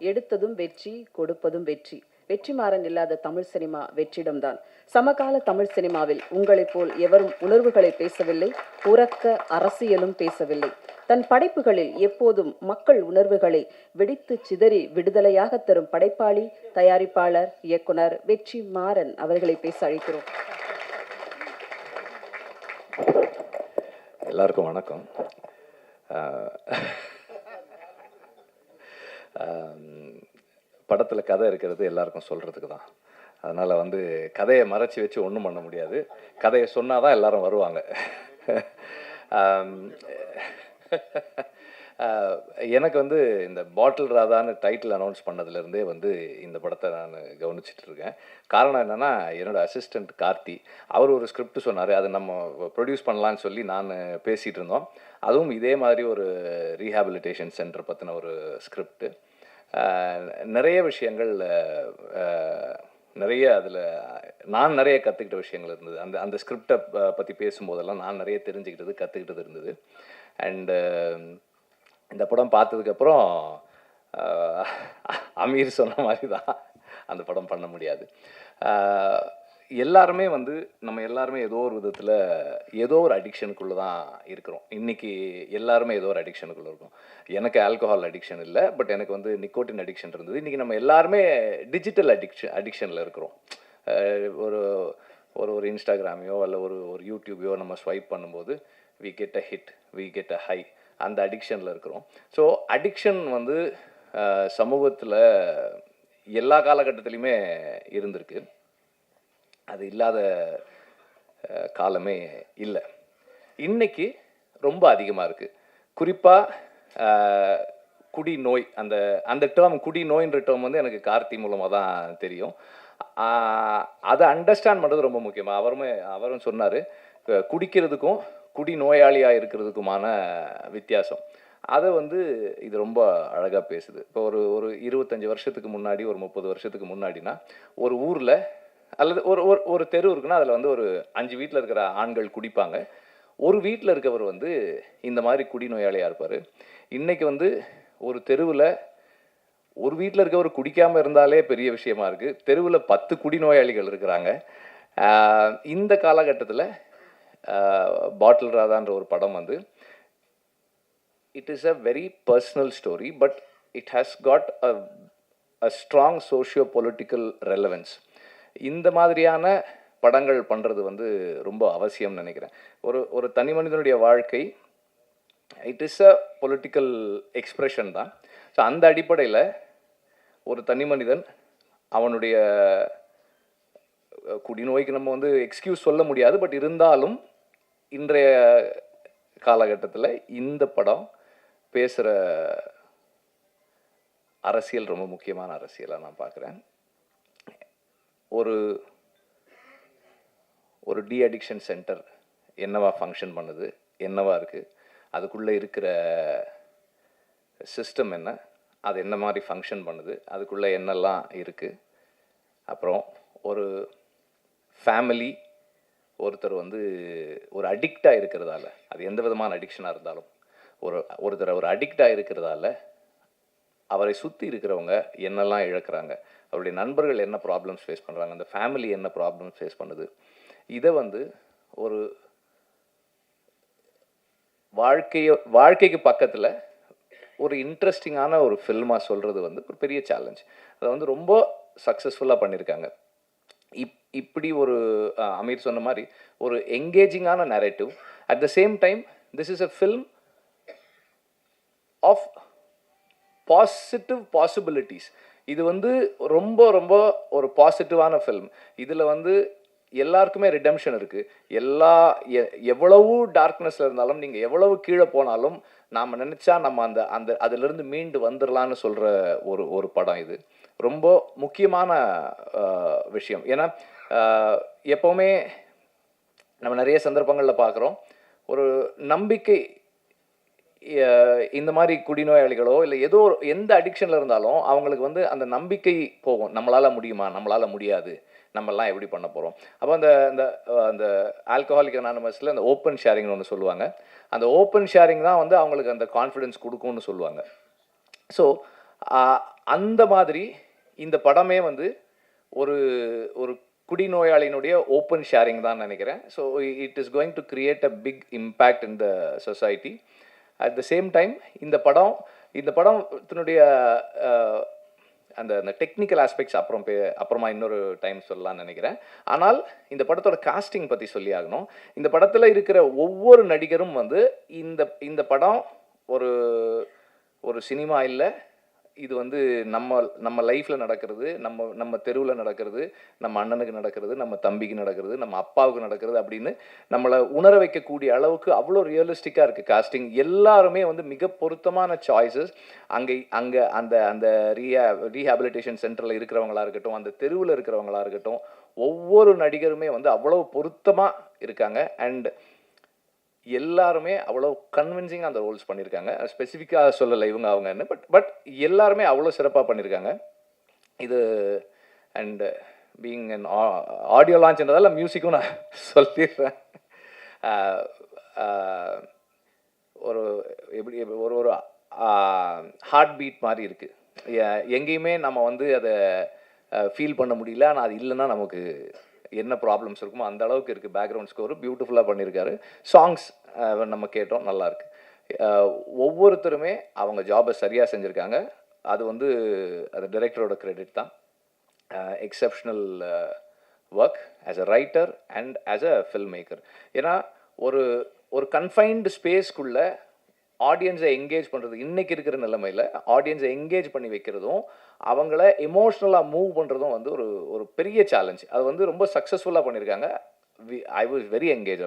எடுத்ததும் வெற்றி கொடுப்பதும் வெற்றி. வெற்றிமாறன் இல்லாத தமிழ் சினிமா வெற்றிடம்தான். சமகால தமிழ் சினிமாவில் உங்களைப் போல் எவரும் உணர்வுகளை பேசவில்லை உறக்க அரசியலும் பேசவில்லை. தன் படைப்புகளில் எப்போதும் மக்கள் உணர்வுகளை வெடித்து சிதறி விடுதலையாக தரும் படைப்பாளி தயாரிப்பாளர் இயக்குனர் வெற்றி மாறன் அவர்களை பேச அழைக்கிறோம். எல்லாருக்கும் வணக்கம். படத்தில் கதை இருக்கிறது எல்லாருக்கும் சொல்கிறதுக்கு தான். அதனால் வந்து கதையை மறைச்சி வச்சு ஒன்றும் பண்ண முடியாது. கதையை சொன்னால் தான் எல்லோரும் வருவாங்க. எனக்கு வந்து இந்த பாட்டில் ராதான்னு டைட்டில் அனௌன்ஸ் பண்ணதுலேருந்தே வந்து இந்த படத்தை நான் கவனிச்சிட்டு இருக்கேன். காரணம் என்னென்னா என்னோடய அசிஸ்டண்ட் கார்த்தி அவர் ஒரு ஸ்கிரிப்ட் சொன்னார். அதை நம்ம ப்ரொடியூஸ் பண்ணலான்னு சொல்லி நான் பேசிகிட்டு இருந்தோம். அதுவும் இதே மாதிரி ஒரு ரீஹாபிலிட்டேஷன் சென்டர் பற்றின ஒரு ஸ்கிரிப்ட்டு நிறைய விஷயங்கள் நிறைய அதில் நான் நிறைய கற்றுக்கிட்ட விஷயங்கள் இருந்தது. அந்த அந்த ஸ்கிரிப்டை பற்றி பேசும்போதெல்லாம் நான் நிறைய தெரிஞ்சுக்கிட்டது கற்றுக்கிட்டது இருந்தது. அண்டு இந்த படம் பார்த்ததுக்கப்புறம் அமீர் சொன்ன மாதிரி தான் அந்த படம் பண்ண முடியாது. எல்லாருமே வந்து நம்ம எல்லாருமே ஏதோ ஒரு விதத்தில் ஏதோ ஒரு அடிக்ஷனுக்குள்ளே தான் இருக்கிறோம். இன்றைக்கி எல்லாருமே ஏதோ ஒரு அடிக்ஷனுக்குள்ளே இருக்கும். எனக்கு ஆல்கஹால் அடிக்ஷன் இல்லை பட் எனக்கு வந்து நிக்கோட்டின் அடிக்ஷன் இருந்தது. இன்றைக்கி நம்ம எல்லாருமே டிஜிட்டல் அடிக்ஷன் அடிக்ஷனில் இருக்கிறோம். ஒரு ஒரு ஒரு இன்ஸ்டாகிராமையோ அல்ல ஒரு ஒரு யூடியூபையோ நம்ம ஸ்வைப் பண்ணும்போது we get a hit we get a high அந்த அடிக்ஷனில் இருக்கிறோம். ஸோ அடிக்ஷன் வந்து சமூகத்தில் எல்லா காலகட்டத்திலையுமே இருந்திருக்கு. அது இல்லாத காலமே இல்லை. இன்றைக்கி ரொம்ப அதிகமாக இருக்குது குறிப்பாக குடி நோய் அந்த அந்த டேர்ம் குடி நோயின்ற டேர்ம் வந்து எனக்கு கார்த்தி மூலமாக தான் தெரியும். அதை அண்டர்ஸ்டாண்ட் பண்ணுறது ரொம்ப முக்கியமாக அவருமே அவரும் சொன்னார் குடிக்கிறதுக்கும் குடி நோயாளியாக இருக்கிறதுக்குமான வித்தியாசம். அதை வந்து இது ரொம்ப அழகாக பேசுது. இப்போ ஒரு ஒரு இருபத்தஞ்சி வருஷத்துக்கு முன்னாடி ஒரு முப்பது வருஷத்துக்கு முன்னாடினா ஒரு ஊரில் அல்லது ஒரு ஒரு ஒரு தெரு இருக்குன்னா அதில் வந்து ஒரு அஞ்சு வீட்டில் இருக்கிற ஆண்கள் குடிப்பாங்க. ஒரு வீட்டில் இருக்கவர் வந்து இந்த மாதிரி குடிநோயாளியாக இருப்பார். இன்னைக்கு வந்து ஒரு தெருவில் ஒரு வீட்டில் இருக்கவர் குடிக்காமல் இருந்தாலே பெரிய விஷயமா இருக்குது தெருவில் பத்து குடிநோயாளிகள் இருக்கிறாங்க. இந்த காலகட்டத்தில் பாட்டில் ராதான்ற ஒரு படம் வந்து it is a very personal story but it has got a a strong socio political relevance இந்த மாதிரியான படங்கள் பண்ணுறது வந்து ரொம்ப அவசியம்னு நினைக்கிறேன். ஒரு ஒரு தனி மனிதனுடைய வாழ்க்கை it is a political expression தான். ஸோ அந்த அடிப்படையில் ஒரு தனி மனிதன் அவனுடைய குடிநோய்க்கு நம்ம வந்து எக்ஸ்கியூஸ் சொல்ல முடியாது பட் இருந்தாலும் இன்றைய காலகட்டத்தில் இந்த படம் பேசுகிற அரசியல் ரொம்ப முக்கியமான அரசியலாக நான் பார்க்குறேன். ஒரு ஒரு டி அடிக்ஷன் சென்டர் என்னவா ஃபங்க்ஷன் பண்ணுது என்னவா இருக்குது அதுக்குள்ளே இருக்கிற சிஸ்டம் என்ன அது என்ன மாதிரி ஃபங்க்ஷன் பண்ணுது அதுக்குள்ளே என்னெல்லாம் இருக்குது அப்புறம் ஒரு ஃபேமிலி ஒருத்தர் வந்து ஒரு அடிக்டாக இருக்கிறதால அது எந்த விதமான அடிக்ஷனாக இருந்தாலும் ஒரு ஒருத்தர் ஒரு அடிக்டாக இருக்கிறதால அவரை சுற்றி இருக்கிறவங்க என்னெல்லாம் இழக்கிறாங்க? அவருடைய நண்பர்கள் என்ன ப்ராப்ளம்ஸ் ஃபேஸ் பண்ணுறாங்க அந்த ஃபேமிலி என்ன ப்ராப்ளம்ஸ் ஃபேஸ் பண்ணுது? இதை வந்து ஒரு வாழ்க்கையை வாழ்க்கைக்கு பக்கத்தில் ஒரு இன்ட்ரெஸ்டிங்கான ஒரு ஃபில்மாக சொல்கிறது வந்து ஒரு பெரிய சேலஞ்ச் அதை வந்து ரொம்ப சக்ஸஸ்ஃபுல்லாக பண்ணியிருக்காங்க இப் இப்படி ஒரு அமீர் சொன்ன மாதிரி ஒரு எங்கேஜிங்கான narrative at the same time this is a film of positive possibilities இது வந்து ரொம்ப ரொம்ப ஒரு பாசிட்டிவான ஃபில்ம் இதில் வந்து எல்லாருக்குமே ரிடம்ஷன் இருக்குது எல்லா எ- எவ்வளவு டார்க்னஸில் இருந்தாலும் நீங்கள் எவ்வளவு கீழே போனாலும் நாம் நினச்சா நம்ம அந்த அந்த அதிலிருந்து மீண்டு வந்துடலான்னு சொல்கிற ஒரு ஒரு படம் இது. ரொம்ப முக்கியமான விஷயம். ஏன்னா எப்போவுமே நம்ம நிறைய சந்தர்ப்பங்களில் பார்க்குறோம் ஒரு நம்பிக்கை இந்த மாதிரி குடிநோயாளிகளோ இல்லை ஏதோ எந்த அடிக்ஷனில் இருந்தாலும் அவங்களுக்கு வந்து அந்த நம்பிக்கை போகும். நம்மளால் முடியுமா? நம்மளால் முடியாது. நம்மலாம் எப்படி பண்ண போகிறோம் அப்போ அந்த அந்த அந்த ஆல்கஹாலிக் அனானமஸில் அந்த ஓப்பன் ஷேரிங்னு ஒன்று சொல்லுவாங்க. அந்த ஓப்பன் ஷேரிங் தான் வந்து அவங்களுக்கு அந்த கான்ஃபிடென்ஸ் கொடுக்கும்னு சொல்லுவாங்க. ஸோ அந்த மாதிரி இந்த படமே வந்து ஒரு ஒரு குடிநோயாளியினுடைய ஓப்பன் ஷேரிங் தான் நினைக்கிறேன். So it is going to create a big impact in the society at the same time இந்த படம் இந்த படத்தினுடைய அஹ், அந்த அந்த டெக்னிக்கல் ஆஸ்பெக்ட்ஸ் அப்புறம் பே- அப்புறமா இன்னொரு டைம் சொல்லலாம்னு நினைக்கிறேன். ஆனால் இந்த படத்தோட காஸ்டிங் பற்றி சொல்லி ஆகணும். இந்த படத்தில் இருக்கிற ஒவ்வொரு நடிகரும் வந்து இந்த இந்த படம் ஒரு ஒரு சினிமா இல்லை இது வந்து நம்ம நம்ம லைஃப்பில் நடக்கிறது நம்ம நம்ம தெருவில் நடக்கிறது நம்ம அண்ணனுக்கு நடக்கிறது நம்ம தம்பிக்கு நடக்கிறது நம்ம அப்பாவுக்கு நடக்கிறது அப்படின்னு நம்மளை உணர வைக்கக்கூடிய அளவுக்கு அவ்வளோ ரியலிஸ்டிக்காக இருக்குது காஸ்டிங் எல்லாருமே வந்து மிக பொருத்தமான சாய்ஸஸ் அங்கே அங்கே அந்த அந்த ரீஹா ரீஹாபிலிட்டேஷன் சென்டரில் இருக்கிறவங்களா இருக்கட்டும் அந்த தெருவில் இருக்கிறவங்களா இருக்கட்டும் ஒவ்வொரு நடிகருமே வந்து அவ்வளோ பொருத்தமாக இருக்காங்க. அண்ட் எல்லாருமே அவ்வளோ கன்வின்சிங்காக அந்த ரோல்ஸ் பண்ணியிருக்காங்க ஸ்பெசிஃபிக்காக சொல்லலை இவங்க அவங்கன்னு பட் பட் எல்லாருமே அவ்வளோ சிறப்பாக பண்ணியிருக்காங்க இது அண்ட் பீங் அன் ஆடியோ லான்ச்ன்றதால மியூசிக்கும் நான் சொல்லிடுறேன். ஒரு எப்படி ஒரு ஒரு ஹார்ட் பீட் மாதிரி இருக்குது எங்கேயுமே நம்ம வந்து அதை ஃபீல் பண்ண முடியல. ஆனால் அது இல்லைன்னா நமக்கு என்ன ப்ராப்ளம்ஸ் இருக்குமோ அந்த அளவுக்கு இருக்குது பேக்ரவுண்ட் ஸ்கோர் பியூட்டிஃபுல்லாக பண்ணியிருக்காரு சாங்ஸ் நம்ம கேட்டோம் நல்லாயிருக்கு ஒவ்வொருத்தருமே அவங்க ஜாபை சரியாக செஞ்சுருக்காங்க. அது வந்து அது டைரக்டரோட கிரெடிட் தான். Exceptional work as a writer and as a film maker ஏன்னா ஒரு ஒரு கன்ஃபைன்டு ஸ்பேஸ்க்குள்ளே ஆடியன்ஸை எங்கேஜ் பண்ணுறது இன்னைக்கு இருக்கிற நிலைமையில் ஆடியன்ஸை எங்கேஜ் பண்ணி வைக்கிறதும் அவங்கள எமோஷ்னலாக மூவ் பண்ணுறதும் வந்து ஒரு ஒரு பெரிய சேலஞ்ச் அது வந்து ரொம்ப சக்ஸஸ்ஃபுல்லாக பண்ணியிருக்காங்க we I was very engage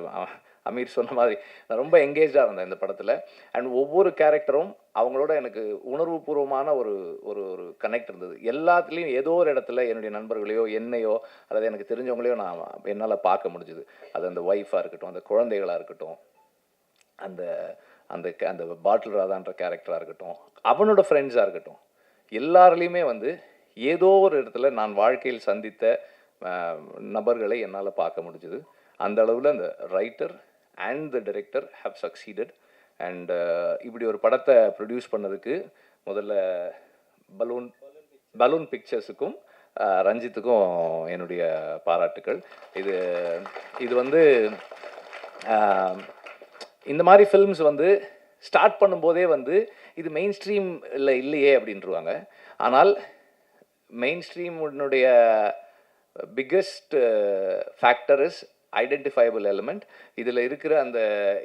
Ameer சொன்ன மாதிரி நான் ரொம்ப எங்கேஜாக இருந்தேன் இந்த படத்தில். அண்ட் ஒவ்வொரு கேரக்டரும் அவங்களோட எனக்கு உணர்வுபூர்வமான ஒரு ஒரு ஒரு கனெக்ட் இருந்தது. எல்லாத்துலேயும் ஏதோ ஒரு இடத்துல என்னுடைய நண்பர்களையோ என்னையோ அல்லது எனக்கு தெரிஞ்சவங்களையோ நான் என்னால் பார்க்க முடிஞ்சுது. அது அந்த ஒய்ஃபாக இருக்கட்டும் அந்த குழந்தைகளாக இருக்கட்டும் அந்த அந்த க- அந்த பாட்டில் ராதான்ற கேரக்டராக இருக்கட்டும் அவனோட ஃப்ரெண்ட்ஸாக இருக்கட்டும் எல்லாருலேயுமே வந்து ஏதோ ஒரு இடத்துல நான் வாழ்க்கையில் சந்தித்த நபர்களை என்னால் பார்க்க முடிஞ்சுது. அந்த அளவில் அந்த writer and the director have succeeded and இப்படி ஒரு படத்தை ப்ரொடியூஸ் பண்ணதுக்கு முதல்ல பலூன் பலூன் பிக்சர்ஸுக்கும் ரஞ்சித்துக்கும் என்னுடைய பாராட்டுக்கள். இது இது வந்து இந்த மாதிரி ஃபில்ம்ஸ் வந்து ஸ்டார்ட் பண்ணும்போதே வந்து இது மெயின் ஸ்ட்ரீம் இல்லை இல்லையே அப்படின்ட்டுருவாங்க ஆனால் main ஸ்ட்ரீமுடைய biggest factor is identifiable element இதில் இருக்கிற அந்த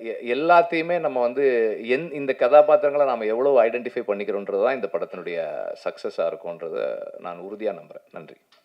எ- எல்லாத்தையுமே நம்ம வந்து எந் இந்த கதாபாத்திரங்களை நாம் எவ்வளோ ஐடென்டிஃபை பண்ணிக்கிறோன்றது தான் இந்த படத்தினுடைய சக்ஸஸாக இருக்கும்ன்றதை நான் உறுதியாக நம்புகிறேன் நன்றி.